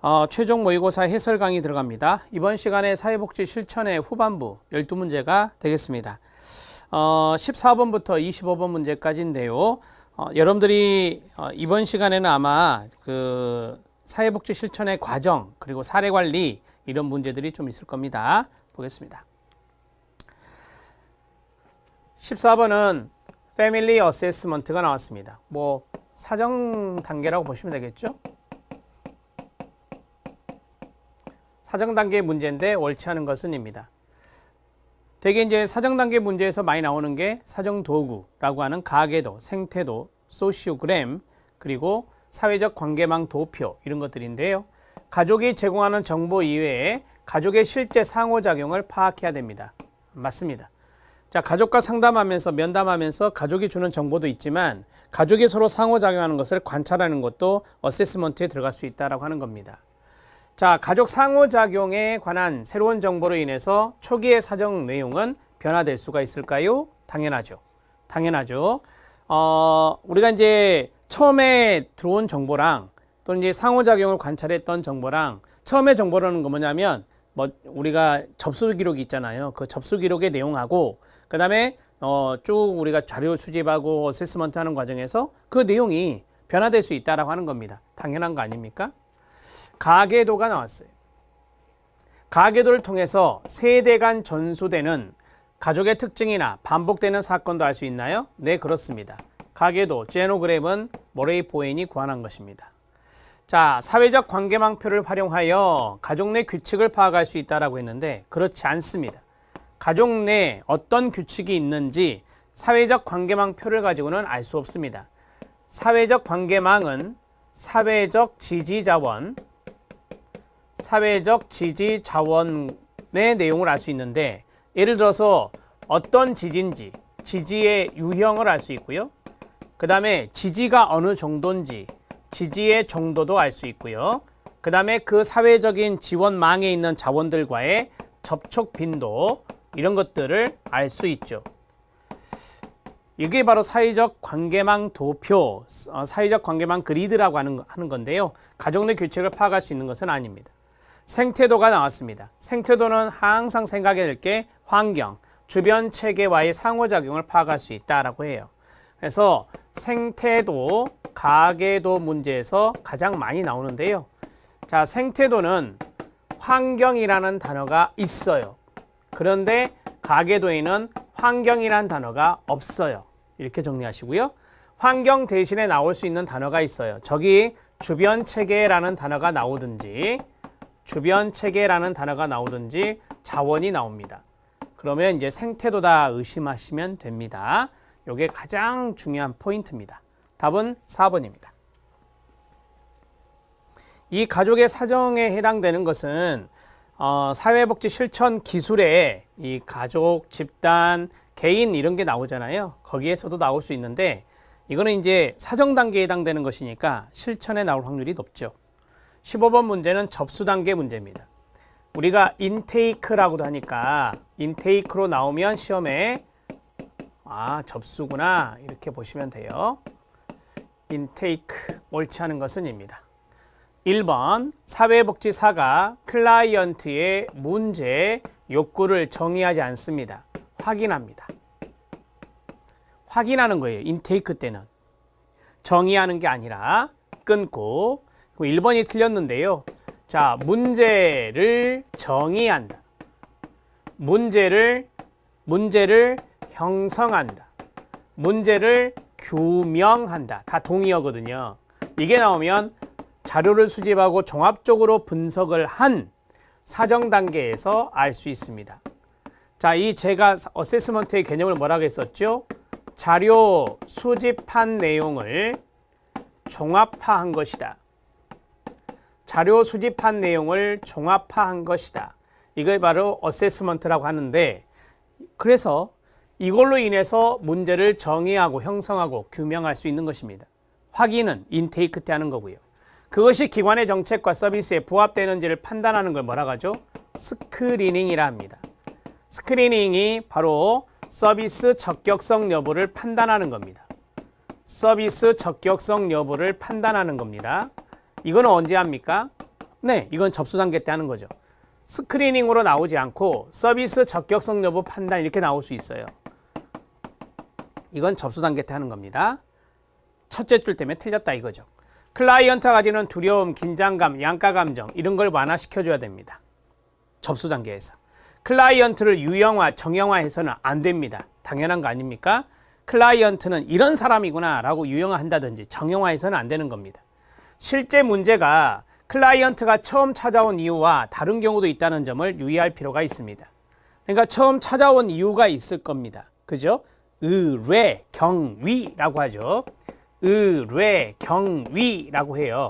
어, 최종 모의고사 해설 강의 들어갑니다. 이번 시간에 사회복지 실천의 후반부 12문제가 되겠습니다. 어, 14번부터 25번 문제까지인데요. 어, 여러분들이 어, 이번 시간에는 아마 그 사회복지 실천의 과정 그리고 사례 관리 이런 문제들이 좀 있을 겁니다. 보겠습니다. 14번은 패밀리 어세스먼트가 나왔습니다. 뭐 사정 단계라고 보시면 되겠죠? 사정 단계 문제인데 옳지 않은 것은입니다. 대개 이제 사정 단계 문제에서 많이 나오는 게 사정 도구라고 하는 가계도, 생태도, 소시오그램, 그리고 사회적 관계망 도표 이런 것들인데요. 가족이 제공하는 정보 이외에 가족의 실제 상호작용을 파악해야 됩니다. 맞습니다. 자, 가족과 상담하면서 면담하면서 가족이 주는 정보도 있지만 가족이 서로 상호작용하는 것을 관찰하는 것도 어세스먼트에 들어갈 수 있다라고 하는 겁니다. 자, 가족 상호작용에 관한 새로운 정보로 인해서 초기의 사정 내용은 변화될 수가 있을까요? 당연하죠. 당연하죠. 어, 우리가 이제 처음에 들어온 정보랑 또는 이제 상호작용을 관찰했던 정보랑 처음에 정보라는 건 뭐냐면 뭐 우리가 접수 기록이 있잖아요. 그 접수 기록의 내용하고 그다음에 어, 쭉 우리가 자료 수집하고 어세스먼트 하는 과정에서 그 내용이 변화될 수 있다라고 하는 겁니다. 당연한 거 아닙니까? 가계도가 나왔어요. 가계도를 통해서 세대 간 전수되는 가족의 특징이나 반복되는 사건도 알 수 있나요? 네, 그렇습니다. 가계도 제노그램은 모레이 보엔이 구한한 것입니다. 자, 사회적 관계망표를 활용하여 가족 내 규칙을 파악할 수 있다라고 했는데 그렇지 않습니다. 가족 내 어떤 규칙이 있는지 사회적 관계망표를 가지고는 알 수 없습니다. 사회적 관계망은 사회적 지지 자원, 사회적 지지 자원의 내용을 알 수 있는데 예를 들어서 어떤 지지인지 지지의 유형을 알 수 있고요. 그 다음에 지지가 어느 정도인지 지지의 정도도 알 수 있고요. 그 다음에 그 사회적인 지원망에 있는 자원들과의 접촉 빈도 이런 것들을 알 수 있죠. 이게 바로 사회적 관계망 도표, 어, 사회적 관계망 그리드라고 하는, 건데요. 가족 내 규칙을 파악할 수 있는 것은 아닙니다. 생태도가 나왔습니다. 생태도는 항상 생각해야 될 게 환경, 주변 체계와의 상호작용을 파악할 수 있다라고 해요. 그래서 생태도, 가계도 문제에서 가장 많이 나오는데요. 자, 생태도는 환경이라는 단어가 있어요. 그런데 가계도에는 환경이라는 단어가 없어요. 이렇게 정리하시고요. 환경 대신에 나올 수 있는 단어가 있어요. 저기 주변 체계라는 단어가 나오든지 주변 체계라는 단어가 나오든지 자원이 나옵니다. 그러면 이제 생태도 다 의심하시면 됩니다. 이게 가장 중요한 포인트입니다. 답은 4번입니다. 이 가족의 사정에 해당되는 것은 어, 사회복지 실천 기술에 이 가족, 집단, 개인 이런 게 나오잖아요. 거기에서도 나올 수 있는데 이거는 이제 사정 단계에 해당되는 것이니까 실천에 나올 확률이 높죠. 15번 문제는 접수 단계 문제입니다. 우리가 인테이크라고도 하니까 인테이크로 나오면 시험에 아 접수구나 이렇게 보시면 돼요. 인테이크 옳지 않은 것은 입니다. 1번 사회복지사가 클라이언트의 문제 욕구를 정의하지 않습니다. 확인합니다. 확인하는 거예요. 인테이크 때는. 정의하는 게 아니라 끊고 1번이 틀렸는데요. 자, 문제를 정의한다. 문제를 문제를 형성한다. 문제를 규명한다. 다 동의어거든요. 이게 나오면 자료를 수집하고 종합적으로 분석을 한 사정 단계에서 알 수 있습니다. 자, 이 제가 어세스먼트의 개념을 뭐라고 했었죠? 자료 수집한 내용을 종합화한 것이다. 자료 수집한 내용을 종합화한 것이다. 이걸 바로 어세스먼트라고 하는데 그래서 이걸로 인해서 문제를 정의하고 형성하고 규명할 수 있는 것입니다. 확인은 인테이크 때 하는 거고요. 그것이 기관의 정책과 서비스에 부합되는지를 판단하는 걸 뭐라고 하죠? 스크리닝이라 합니다. 스크리닝이 바로 서비스 적격성 여부를 판단하는 겁니다. 서비스 적격성 여부를 판단하는 겁니다. 이거는 언제 합니까? 네, 이건 접수 단계 때 하는 거죠. 스크리닝으로 나오지 않고 서비스 적격성 여부 판단 이렇게 나올 수 있어요. 이건 접수 단계 때 하는 겁니다. 첫째 줄 때문에 틀렸다 이거죠. 클라이언트가 가지는 두려움, 긴장감, 양가 감정 이런 걸 완화시켜 줘야 됩니다. 접수 단계에서. 클라이언트를 유형화, 정형화해서는 안 됩니다. 당연한 거 아닙니까? 클라이언트는 이런 사람이구나라고 유형화한다든지 정형화해서는 안 되는 겁니다. 실제 문제가 클라이언트가 처음 찾아온 이유와 다른 경우도 있다는 점을 유의할 필요가 있습니다. 그러니까 처음 찾아온 이유가 있을 겁니다. 그죠? 의뢰, 경위라고 하죠. 의뢰, 경위라고 해요.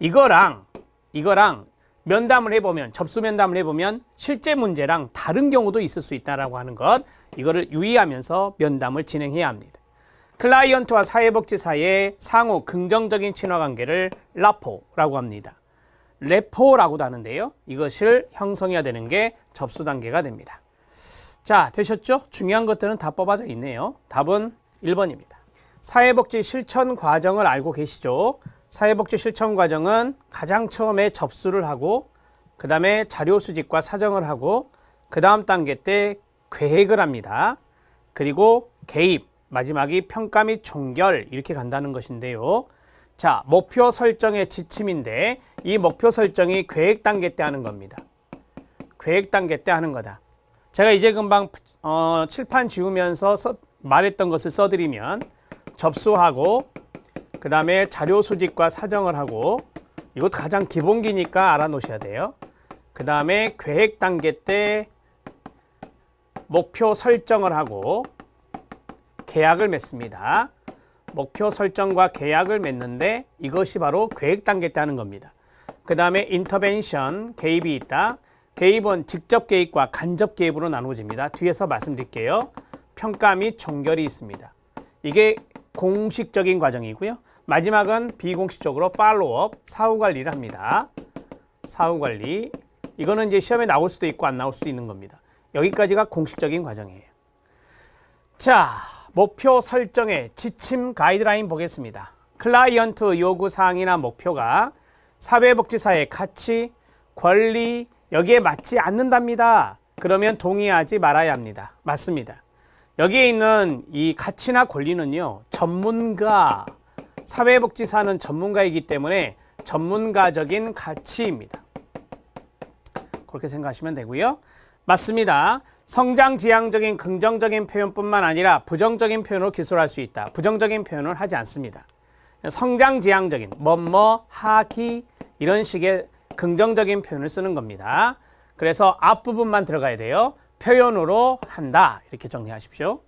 이거랑 이거랑 면담을 해보면 접수 면담을 해보면 실제 문제랑 다른 경우도 있을 수 있다라고 하는 것 이거를 유의하면서 면담을 진행해야 합니다. 클라이언트와 사회복지사의 상호 긍정적인 친화 관계를 라포라고 합니다. 레포라고도 하는데요. 이것을 형성해야 되는 게 접수 단계가 됩니다. 자, 되셨죠? 중요한 것들은 다 뽑아져 있네요. 답은 1번입니다. 사회복지 실천 과정을 알고 계시죠? 사회복지 실천 과정은 가장 처음에 접수를 하고 그 다음에 자료 수집과 사정을 하고 그 다음 단계 때 계획을 합니다. 그리고 개입, 마지막이 평가 및 종결 이렇게 간다는 것인데요. 자, 목표 설정의 지침인데 이 목표 설정이 계획 단계 때 하는 겁니다. 계획 단계 때 하는 거다. 제가 이제 금방 어, 칠판 지우면서 써, 말했던 것을 써드리면 접수하고 그 다음에 자료 수집과 사정을 하고 이것도 가장 기본기니까 알아놓으셔야 돼요. 그 다음에 계획 단계 때 목표 설정을 하고 계약을 맺습니다. 목표 설정과 계약을 맺는데 이것이 바로 계획 단계 때 하는 겁니다. 그 다음에 인터벤션 개입이 있다. 개입은 직접 개입과 간접 개입으로 나누어집니다. 뒤에서 말씀드릴게요. 평가 및 종결이 있습니다. 이게 공식적인 과정이고요. 마지막은 비공식적으로 팔로업 사후 관리를 합니다. 사후 관리 이거는 이제 시험에 나올 수도 있고 안 나올 수도 있는 겁니다. 여기까지가 공식적인 과정이에요. 자, 목표 설정의 지침 가이드라인 보겠습니다. 클라이언트 요구 사항이나 목표가 사회복지사의 가치, 권리 여기에 맞지 않는답니다. 그러면 동의하지 말아야 합니다. 맞습니다. 여기에 있는 이 가치나 권리는요, 전문가, 사회복지사는 전문가이기 때문에 전문가적인 가치입니다. 그렇게 생각하시면 되고요. 맞습니다. 성장 지향적인 긍정적인 표현뿐만 아니라 부정적인 표현으로 기술할 수 있다. 부정적인 표현을 하지 않습니다. 성장 지향적인 뭐뭐 하기 이런 식의 긍정적인 표현을 쓰는 겁니다. 그래서 앞부분만 들어가야 돼요. 표현으로 한다. 이렇게 정리하십시오.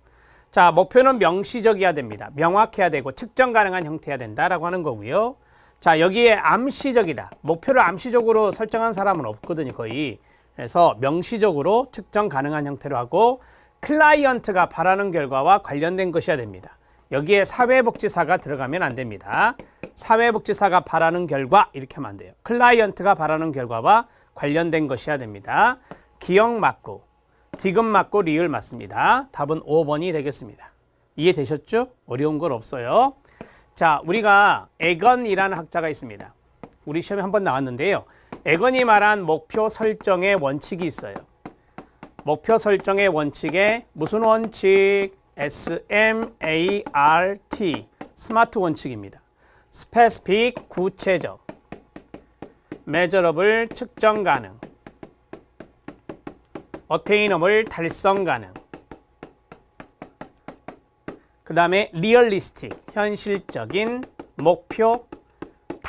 자, 목표는 명시적이어야 됩니다. 명확해야 되고 측정 가능한 형태여야 된다라고 하는 거고요. 자, 여기에 암시적이다. 목표를 암시적으로 설정한 사람은 없거든요, 거의. 그래서 명시적으로 측정 가능한 형태로 하고 클라이언트가 바라는 결과와 관련된 것이어야 됩니다. 여기에 사회복지사가 들어가면 안 됩니다. 사회복지사가 바라는 결과 이렇게 하면 안 돼요. 클라이언트가 바라는 결과와 관련된 것이어야 됩니다. 기억 맞고 디귿 맞고 리을 맞습니다. 답은 5번이 되겠습니다. 이해되셨죠? 어려운 건 없어요. 자, 우리가 에건이라는 학자가 있습니다. 우리 시험에 한 번 나왔는데요. 에건이 말한 목표 설정의 원칙이 있어요. 목표 설정의 원칙에 무슨 원칙? SMART 스마트 원칙입니다. 스페시픽 구체적 measurable 측정 가능 attainable 달성 가능 그 다음에 realistic 현실적인 목표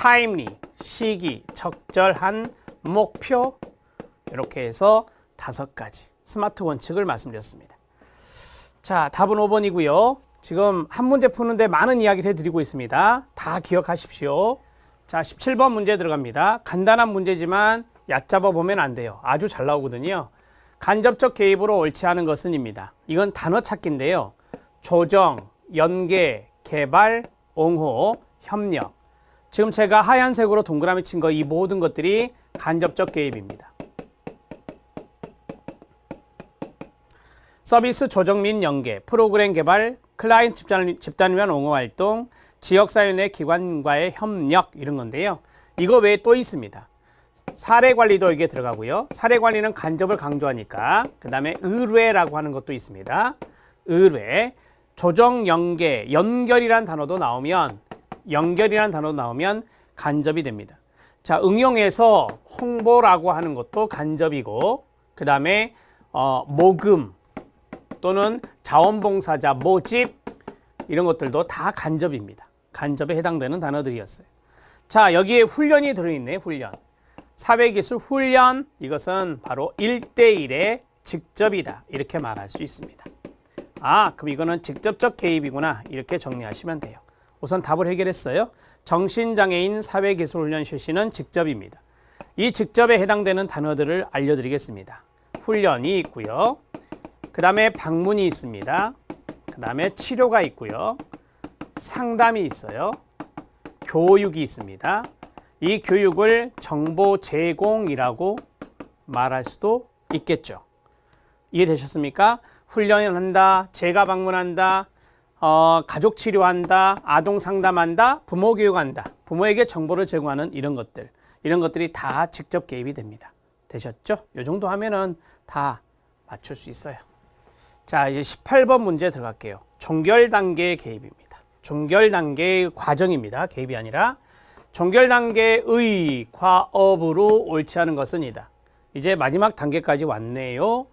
timely 시기 적절한 목표 이렇게 해서 다섯 가지 스마트 원칙을 말씀드렸습니다. 자, 답은 5번이고요. 지금 한 문제 푸는데 많은 이야기를 해드리고 있습니다. 다 기억하십시오. 자, 17번 문제 들어갑니다. 간단한 문제지만 얕잡아 보면 안 돼요. 아주 잘 나오거든요. 간접적 개입으로 옳지 않은 것은입니다. 이건 단어 찾기인데요. 조정, 연계, 개발, 옹호, 협력. 지금 제가 하얀색으로 동그라미 친 거 이 모든 것들이 간접적 개입입니다. 서비스 조정 및 연계, 프로그램 개발, 클라이언트 집단, 집단 위한 옹호 활동, 지역사회 내 기관과의 협력 이런 건데요. 이거 외에 또 있습니다. 사례 관리도 여기에 들어가고요. 사례 관리는 간접을 강조하니까 그 다음에 의뢰라고 하는 것도 있습니다. 의뢰, 조정 연계, 연결이란 단어도 나오면 연결이란 단어도 나오면 간접이 됩니다. 자, 응용해서 홍보라고 하는 것도 간접이고 그 다음에 어, 모금 또는 자원봉사자, 모집 이런 것들도 다 간접입니다. 간접에 해당되는 단어들이었어요. 자, 여기에 훈련이 들어있네, 훈련. 사회기술 훈련, 이것은 바로 1대1의 직접이다. 이렇게 말할 수 있습니다. 아, 그럼 이거는 직접적 개입이구나. 이렇게 정리하시면 돼요. 우선 답을 해결했어요. 정신장애인 사회기술훈련 실시는 직접입니다. 이 직접에 해당되는 단어들을 알려드리겠습니다. 훈련이 있고요. 그 다음에 방문이 있습니다. 그 다음에 치료가 있고요. 상담이 있어요. 교육이 있습니다. 이 교육을 정보 제공이라고 말할 수도 있겠죠. 이해되셨습니까? 훈련을 한다, 재가 방문한다, 어, 가족 치료한다, 아동 상담한다, 부모 교육한다, 부모에게 정보를 제공하는 이런 것들, 이런 것들이 다 직접 개입이 됩니다. 되셨죠? 이 정도 하면은 다 맞출 수 있어요. 자, 이제 18번 문제 들어갈게요. 종결 단계의 개입입니다. 종결 단계의 과정입니다. 개입이 아니라 종결 단계의 과업으로 옳지 않은 것은 이다. 이제 마지막 단계까지 왔네요.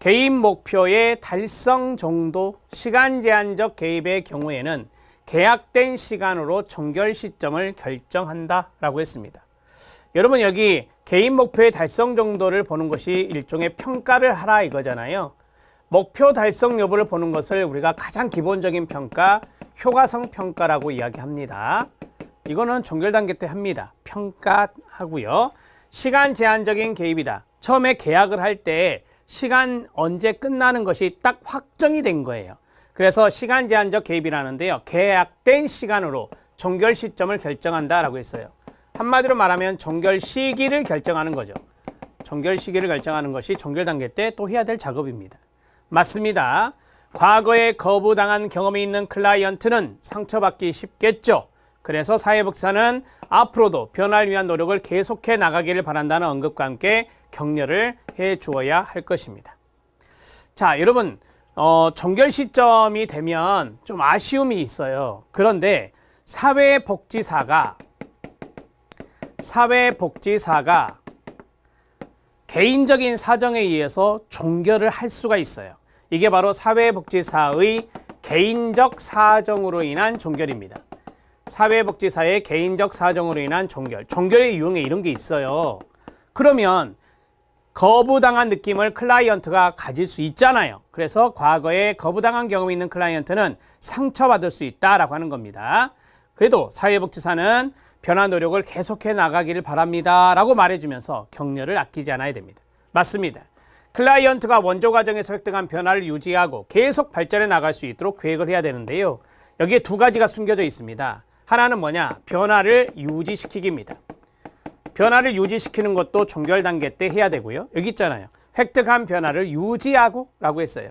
개입 목표의 달성 정도 시간 제한적 개입의 경우에는 계약된 시간으로 종결 시점을 결정한다라고 했습니다. 여러분 여기 개인 목표의 달성 정도를 보는 것이 일종의 평가를 하라 이거잖아요. 목표 달성 여부를 보는 것을 우리가 가장 기본적인 평가, 효과성 평가라고 이야기합니다. 이거는 종결 단계 때 합니다. 평가하고요. 시간 제한적인 개입이다. 처음에 계약을 할 때 시간 언제 끝나는 것이 딱 확정이 된 거예요. 그래서 시간 제한적 개입이라는데요. 계약된 시간으로 종결 시점을 결정한다라고 했어요. 한마디로 말하면 종결 시기를 결정하는 거죠. 종결 시기를 결정하는 것이 종결 단계 때 또 해야 될 작업입니다. 맞습니다. 과거에 거부당한 경험이 있는 클라이언트는 상처받기 쉽겠죠. 그래서 사회복지사는 앞으로도 변화를 위한 노력을 계속해 나가기를 바란다는 언급과 함께 격려를 해 주어야 할 것입니다. 자, 여러분, 어, 종결 시점이 되면 좀 아쉬움이 있어요. 그런데 사회복지사가 사회복지사가 개인적인 사정에 의해서 종결을 할 수가 있어요. 이게 바로 사회복지사의 개인적 사정으로 인한 종결입니다. 사회복지사의 개인적 사정으로 인한 종결. 종결의 유형에 이런 게 있어요. 그러면 거부당한 느낌을 클라이언트가 가질 수 있잖아요. 그래서 과거에 거부당한 경험이 있는 클라이언트는 상처받을 수 있다라고 하는 겁니다. 그래도 사회복지사는 변화 노력을 계속해 나가기를 바랍니다. 라고 말해주면서 격려를 아끼지 않아야 됩니다. 맞습니다. 클라이언트가 원조 과정에서 획득한 변화를 유지하고 계속 발전해 나갈 수 있도록 계획을 해야 되는데요. 여기에 두 가지가 숨겨져 있습니다. 하나는 뭐냐? 변화를 유지시키기입니다. 변화를 유지시키는 것도 종결 단계 때 해야 되고요. 여기 있잖아요. 획득한 변화를 유지하고 라고 했어요.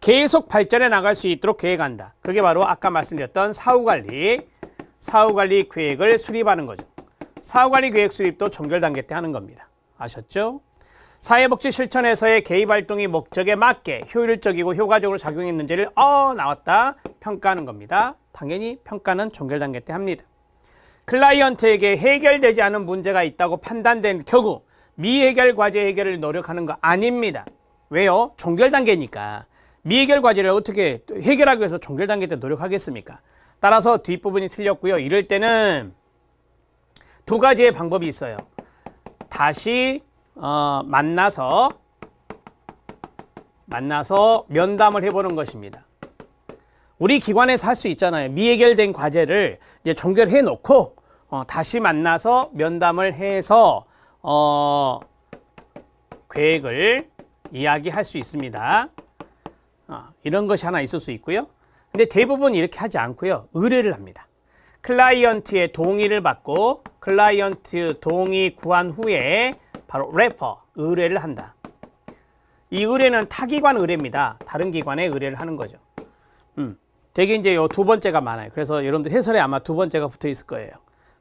계속 발전해 나갈 수 있도록 계획한다. 그게 바로 아까 말씀드렸던 사후관리, 사후관리 계획을 수립하는 거죠. 사후관리 계획 수립도 종결 단계 때 하는 겁니다. 아셨죠? 사회복지 실천에서의 개입 활동이 목적에 맞게 효율적이고 효과적으로 작용했는지를 어 나왔다 평가하는 겁니다. 당연히 평가는 종결 단계 때 합니다. 클라이언트에게 해결되지 않은 문제가 있다고 판단된 경우 미해결 과제 해결을 노력하는 거 아닙니다. 왜요? 종결 단계니까 미해결 과제를 어떻게 해결하기 위해서 종결 단계 때 노력하겠습니까? 따라서 뒷부분이 틀렸고요. 이럴 때는 두 가지의 방법이 있어요. 다시 어, 만나서 만나서 면담을 해보는 것입니다. 우리 기관에서 할 수 있잖아요. 미해결된 과제를 이제 종결해 놓고 어, 다시 만나서 면담을 해서 어, 계획을 이야기할 수 있습니다. 어, 이런 것이 하나 있을 수 있고요. 근데 대부분 이렇게 하지 않고요. 의뢰를 합니다. 클라이언트의 동의를 받고 클라이언트 동의 구한 후에 바로 레퍼 의뢰를 한다. 이 의뢰는 타기관 의뢰입니다. 다른 기관에 의뢰를 하는 거죠. 음, 되게 이제 요 두 번째가 많아요. 그래서 여러분들 해설에 아마 두 번째가 붙어 있을 거예요.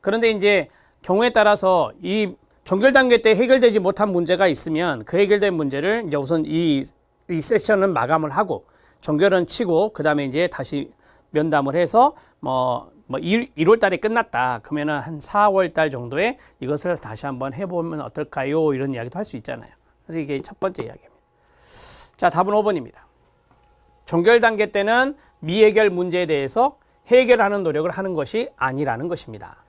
그런데 이제 경우에 따라서 이 종결 단계 때 해결되지 못한 문제가 있으면 그 해결된 문제를 이제 우선 이, 이 세션은 마감을 하고 종결은 치고 그 다음에 이제 다시 면담을 해서 뭐, 뭐 1, 1월 달에 끝났다. 그러면은 한 4월 달 정도에 이것을 다시 한번 해보면 어떨까요? 이런 이야기도 할 수 있잖아요. 그래서 이게 첫 번째 이야기입니다. 자, 답은 5번입니다. 종결 단계 때는 미해결 문제에 대해서 해결하는 노력을 하는 것이 아니라는 것입니다.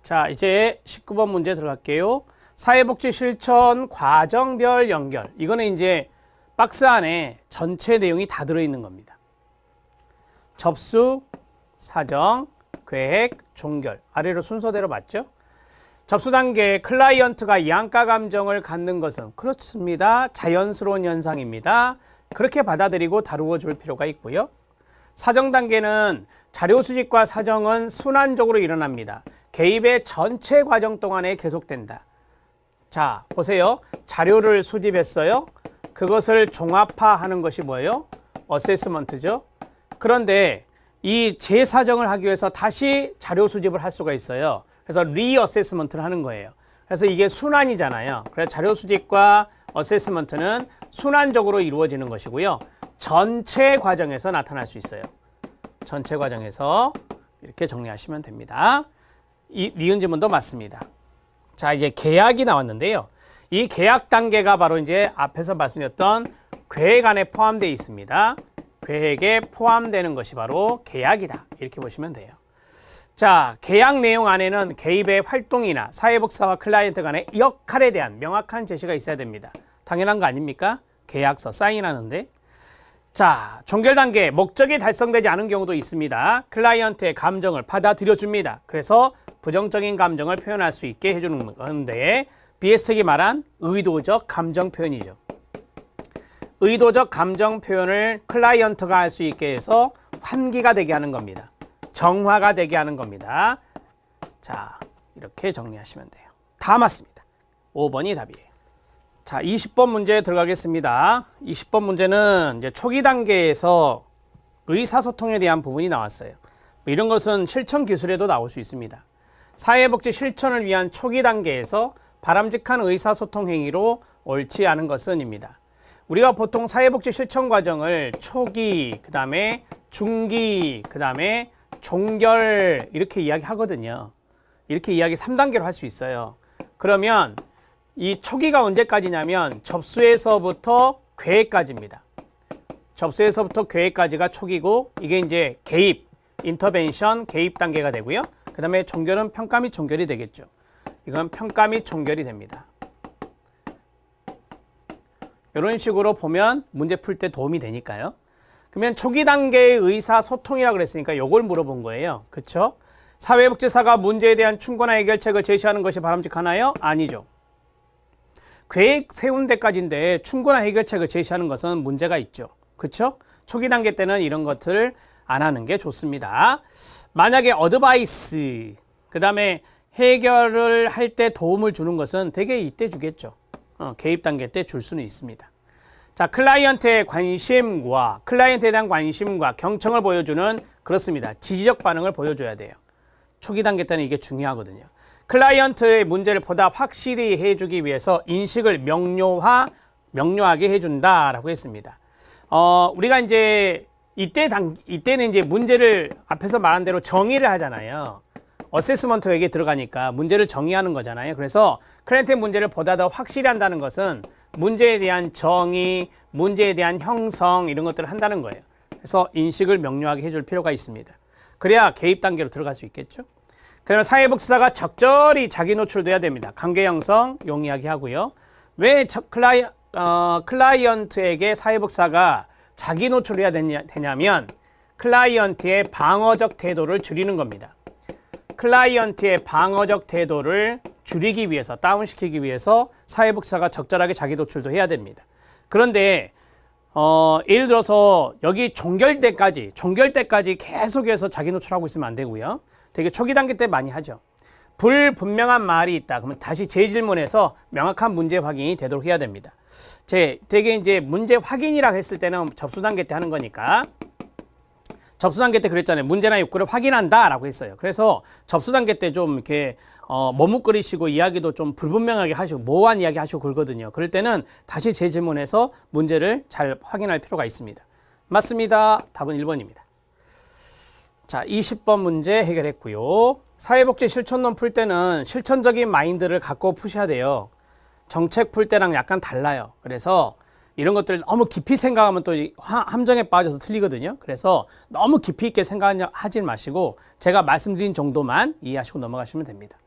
자, 이제 19번 문제 들어갈게요. 사회복지 실천 과정별 연결. 이거는 이제 박스 안에 전체 내용이 다 들어있는 겁니다. 접수, 사정, 계획, 종결. 아래로 순서대로 맞죠? 접수 단계 클라이언트가 양가 감정을 갖는 것은 그렇습니다. 자연스러운 현상입니다. 그렇게 받아들이고 다루어 줄 필요가 있고요. 사정 단계는 자료 수집과 사정은 순환적으로 일어납니다. 개입의 전체 과정 동안에 계속된다. 자, 보세요. 자료를 수집했어요. 그것을 종합화하는 것이 뭐예요? 어세스먼트죠. 그런데 이 재사정을 하기 위해서 다시 자료 수집을 할 수가 있어요. 그래서 리어세스먼트를 하는 거예요. 그래서 이게 순환이잖아요. 그래서 자료 수집과 어세스먼트는 순환적으로 이루어지는 것이고요. 전체 과정에서 나타날 수 있어요. 전체 과정에서 이렇게 정리하시면 됩니다. 이 니은 지문도 맞습니다. 자, 이제 계약이 나왔는데요. 이 계약 단계가 바로 이제 앞에서 말씀드렸던 계획 안에 포함되어 있습니다. 계획에 포함되는 것이 바로 계약이다. 이렇게 보시면 돼요. 자, 계약 내용 안에는 개입의 활동이나 사회복사와 클라이언트 간의 역할에 대한 명확한 제시가 있어야 됩니다. 당연한 거 아닙니까? 계약서 사인하는데. 자, 종결 단계 목적이 달성되지 않은 경우도 있습니다. 클라이언트의 감정을 받아들여 줍니다. 그래서 부정적인 감정을 표현할 수 있게 해주는 건데 비에스텍이 말한 의도적 감정 표현이죠. 의도적 감정 표현을 클라이언트가 할 수 있게 해서 환기가 되게 하는 겁니다. 정화가 되게 하는 겁니다. 자, 이렇게 정리하시면 돼요. 다 맞습니다. 5번이 답이에요. 자, 20번 문제 들어가겠습니다. 20번 문제는 이제 초기 단계에서 의사소통에 대한 부분이 나왔어요. 뭐 이런 것은 실천 기술에도 나올 수 있습니다. 사회복지 실천을 위한 초기 단계에서 바람직한 의사소통 행위로 옳지 않은 것은입니다. 우리가 보통 사회복지 실천 과정을 초기, 그 다음에 중기, 그 다음에 종결 이렇게 이야기하거든요. 이렇게 이야기 3단계로 할 수 있어요. 그러면 이 초기가 언제까지냐면 접수에서부터 계획까지입니다. 접수에서부터 계획까지가 초기고 이게 이제 개입, 인터벤션, 개입 단계가 되고요. 그 다음에 종결은 평가 및 종결이 되겠죠. 이건 평가 및 종결이 됩니다. 이런 식으로 보면 문제 풀 때 도움이 되니까요. 그러면 초기 단계의 의사소통이라 그랬으니까 요걸 물어본 거예요. 그렇죠? 사회복지사가 문제에 대한 충분한 해결책을 제시하는 것이 바람직하나요? 아니죠. 계획 세운 데까지인데 충분한 해결책을 제시하는 것은 문제가 있죠. 그렇죠? 초기 단계 때는 이런 것들을 안 하는 게 좋습니다. 만약에 어드바이스 그 다음에 해결을 할 때 도움을 주는 것은 되게 이때 주겠죠. 어, 개입 단계 때 줄 수는 있습니다. 자, 클라이언트의 관심과 클라이언트에 대한 관심과 경청을 보여주는 그렇습니다. 지지적 반응을 보여줘야 돼요. 초기 단계 때는 이게 중요하거든요. 클라이언트의 문제를 보다 확실히 해주기 위해서 인식을 명료화, 명료하게 해준다라고 했습니다. 어, 우리가 이제 이때 당, 이때는 이제 문제를 앞에서 말한 대로 정의를 하잖아요. 어세스먼트에게 들어가니까 문제를 정의하는 거잖아요. 그래서 클라이언트의 문제를 보다 더 확실히 한다는 것은 문제에 대한 정의, 문제에 대한 형성 이런 것들을 한다는 거예요. 그래서 인식을 명료하게 해줄 필요가 있습니다. 그래야 개입 단계로 들어갈 수 있겠죠. 그러면 사회복지사가 적절히 자기 노출돼야 됩니다. 관계 형성 용이하게 하고요. 왜 저, 클라이, 어, 클라이언트에게 사회복지사가 자기 노출해야 되냐, 되냐면 클라이언트의 방어적 태도를 줄이는 겁니다. 클라이언트의 방어적 태도를 줄이기 위해서 다운시키기 위해서 사회복지사가 적절하게 자기 노출도 해야 됩니다. 그런데 어, 예를 들어서 여기 종결 때까지 종결 때까지 계속해서 자기 노출하고 있으면 안 되고요. 되게 초기 단계 때 많이 하죠. 불분명한 말이 있다. 그러면 다시 재질문해서 명확한 문제 확인이 되도록 해야 됩니다. 제 되게 이제 문제 확인이라고 했을 때는 접수 단계 때 하는 거니까 접수 단계 때 그랬잖아요. 문제나 욕구를 확인한다라고 했어요. 그래서 접수 단계 때 좀 이렇게 어, 머뭇거리시고 이야기도 좀 불분명하게 하시고 모호한 이야기 하시고 그러거든요. 그럴 때는 다시 재질문해서 문제를 잘 확인할 필요가 있습니다. 맞습니다. 답은 1번입니다. 자, 20번 문제 해결했고요. 사회복지 실천론 풀 때는 실천적인 마인드를 갖고 푸셔야 돼요. 정책 풀 때랑 약간 달라요. 그래서 이런 것들 너무 깊이 생각하면 또 함정에 빠져서 틀리거든요. 그래서 너무 깊이 있게 생각하지 마시고 제가 말씀드린 정도만 이해하시고 넘어가시면 됩니다.